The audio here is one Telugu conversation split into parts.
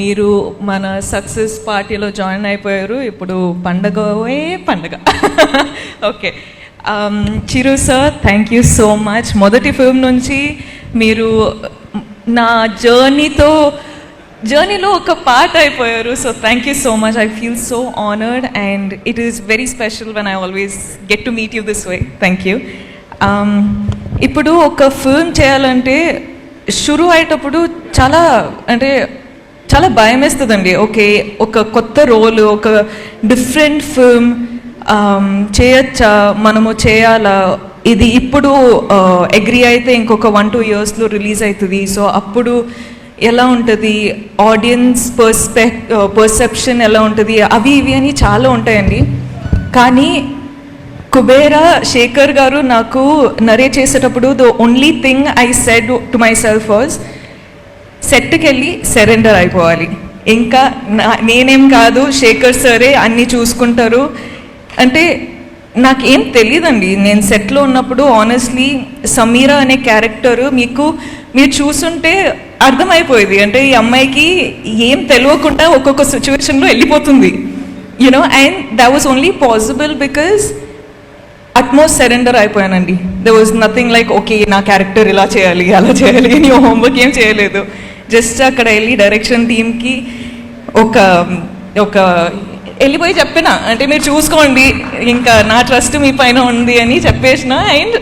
మీరు మన సక్సెస్ పార్టీలో జాయిన్ అయిపోయారు ఇప్పుడు పండగవే పండగ. Okay. Um, Chiru sir thank you so much మొదటి ఫిల్మ్ నుంచి మీరు నా జర్నీతో జర్నీలో ఒక పార్ట్ అయిపోయారు. So thank you so much I feel so honoured and it is very special when I always get to meet you this way thank you ఇప్పుడు ఒక ఫిల్మ్ చేయాలంటే షురు అయ్యేటప్పుడు చాలా అంటే చాలా భయం వేస్తుందండి ఓకే ఒక కొత్త రోల్ ఒక డిఫరెంట్ ఫిల్మ్ చేయొచ్చా? మనము చేయాలా? ఇది ఇప్పుడు అగ్రి అయితే ఇంకొక వన్ టూ ఇయర్స్లో రిలీజ్ అవుతుంది సో అప్పుడు ఎలా ఉంటుంది? ఆడియన్స్ పర్స్పెక్ పర్సెప్షన్ ఎలా ఉంటుంది? అవి ఇవి అని చాలా ఉంటాయండి. కానీ కుబేరా శేఖర్ గారు నాకు నరే చేసేటప్పుడు the only thing I said to myself was సెట్కి వెళ్ళి సరెండర్ అయిపోవాలి. ఇంకా నా- నేనేం కాదు శేఖర్ సరే అన్నీ చూసుకుంటారు. అంటే నాకేం తెలియదండి నేను సెట్లో ఉన్నప్పుడు ఆనెస్ట్లీ సమీరా అనే క్యారెక్టర్ మీకు మీరు చూసుంటే అర్థమైపోయేది. అంటే ఈ అమ్మాయికి ఏం తెలియకుండా ఒక్కొక్క సిచ్యువేషన్లో వెళ్ళిపోతుంది. You know and that was only possible because utmost surrender అయిపోయానండి. There was nothing like okay నా క్యారెక్టర్ ఇలా చేయాలి అలా చేయాలి నీ హోంవర్క్ ఏం చేయలేదు. జస్ట్ అక్కడ వెళ్ళి డైరెక్షన్ టీమ్కి ఒక ఒక వెళ్ళిపోయి చెప్పిన. అంటే మీరు చూసుకోండి ఇంకా నా ట్రస్ట్ మీ పైన ఉంది అని చెప్పేసిన. అండ్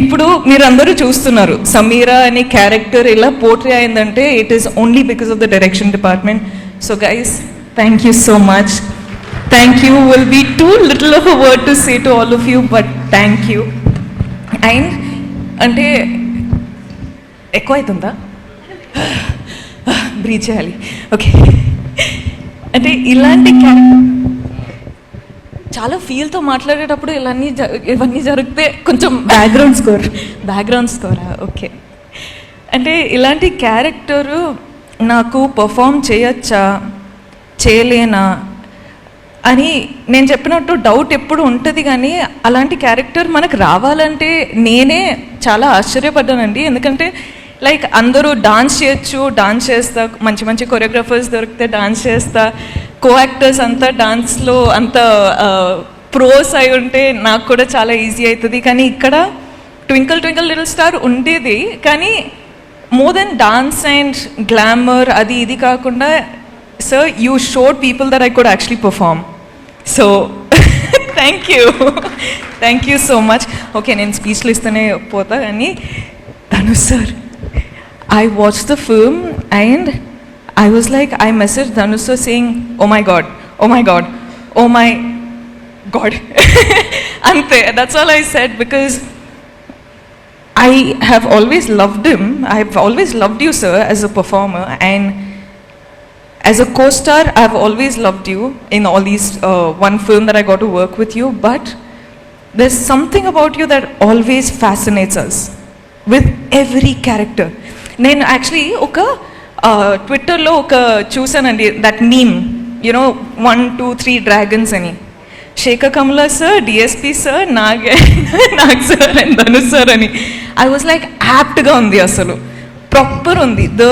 ఇప్పుడు మీరందరూ చూస్తున్నారు సమీరా అనే క్యారెక్టర్ ఇలా పోట్రీ అయిందంటే it is only because of the direction department so guys thank you so much thank you will be too little of a word to say to all of you but thank you and అంటే ఎక్కువ అవుతుందా బ్రీచ్ చేయాలి. ఓకే అంటే ఇలాంటి చాలా ఫీల్తో మాట్లాడేటప్పుడు ఇవన్నీ జ- ఇవన్నీ జరిగితే కొంచెం బ్యాక్గ్రౌండ్ స్కోర్ బ్యాక్గ్రౌండ్ స్కోరా ఓకే అంటే ఇలాంటి క్యారెక్టరు నాకు పర్ఫామ్ చేయొచ్చా? చేయలేనా? అని నేను చెప్పినట్టు డౌట్ ఎప్పుడు ఉంటుంది కానీ అలాంటి క్యారెక్టర్ మనకు రావాలంటే నేనే చాలా ఆశ్చర్యపడ్డానండి. ఎందుకంటే లైక్ అందరూ డాన్స్ చేయొచ్చు డాన్స్ చేస్తా మంచి మంచి కొరియోగ్రాఫర్స్ దొరికితే డాన్స్ చేస్తా కో యాక్టర్స్ అంతా డాన్స్లో అంత ప్రోస్ అయి ఉంటే నాకు కూడా చాలా ఈజీ అవుతుంది కానీ ఇక్కడ ట్వింకల్ ట్వింకల్ లిటిల్ స్టార్ ఉండేది. కానీ more than dance and glamour అది ఇది కాకుండా sir you showed people there I could actually perform So thank you thank you so much okay నేను స్పీచ్లు ఇస్తూనే పోతా కానీ Dhanush sir I watch the film and I was like I message Dhanush sir saying oh my god oh my god oh my god అంతే that's all I said because I have always loved him. I have always loved you, sir, as a performer. And As a co star, I've always loved you in all these uh, one film that I got to work with you. But there's something about you that always fascinates us with every character. నేను యాక్చువల్లీ ఒక ట్విట్టర్లో ఒక చూసానండి that meme you know one two three dragons అని Shekhar Kamala sir DSP sir Nag Nag sir and Dhanush sir అని ఐ వాజ్ లైక్ యాప్ట్గా ఉంది అసలు ప్రాపర్ ఉంది the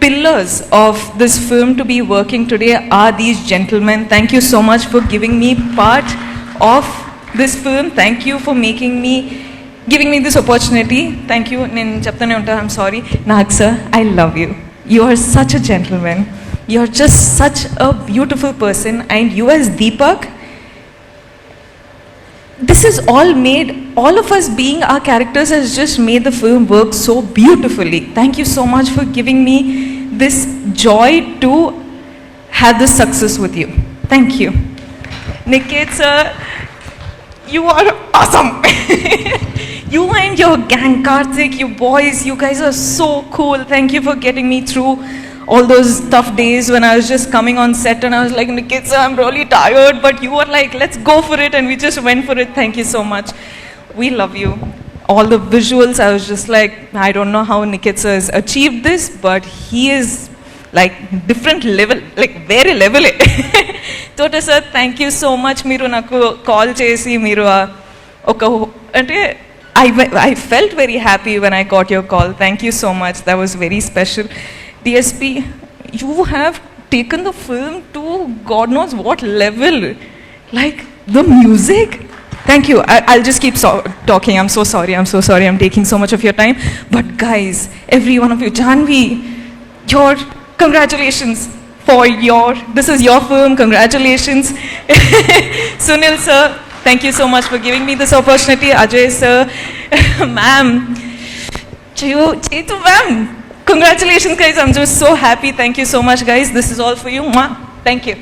pillars of this film to be working today are these gentlemen. Thank you so much for giving me part of this film. Thank you for making me, giving me this opportunity. Thank you. I'm sorry. Nag sir, I love you. You are such a gentleman. You're just such a beautiful person. And you as Deepak, this is all made all of us being our characters has just made the film work so beautifully. Thank you so much for giving me this joy to have this success with you. Thank you. Niket sir you are awesome. You and your gang karthik you boys you guys are so cool. Thank you for getting me through all those tough days when I was just coming on set and I was like, Nikitsa, I'm really tired, but you were like, let's go for it, and we just went for it. Thank you so much We love you. All the visuals, I was just like, I don't know how Nikitsa has achieved this, but he is like different level, like very level. Thota sir thank you so much మీరు నాకు కాల్ చేసి మీరు ఆ ఒక అంటే I I felt very happy when I got your call thank you so much that was very special DSP you have taken the film to God knows what level. Like the music. Thank you. I, I'll just keep so- talking. I'm so sorry. I'm so sorry. I'm taking so much of your time. But guys, every one of you, Janvi, your congratulations for your. This is your film. Congratulations, Sunil sir. Thank you so much for giving me this opportunity, Ajay sir, ma'am. Chetu ma'am. Congratulations, guys. I'm just so happy. Thank you so much, guys. This is all for you. Mwah. Thank you.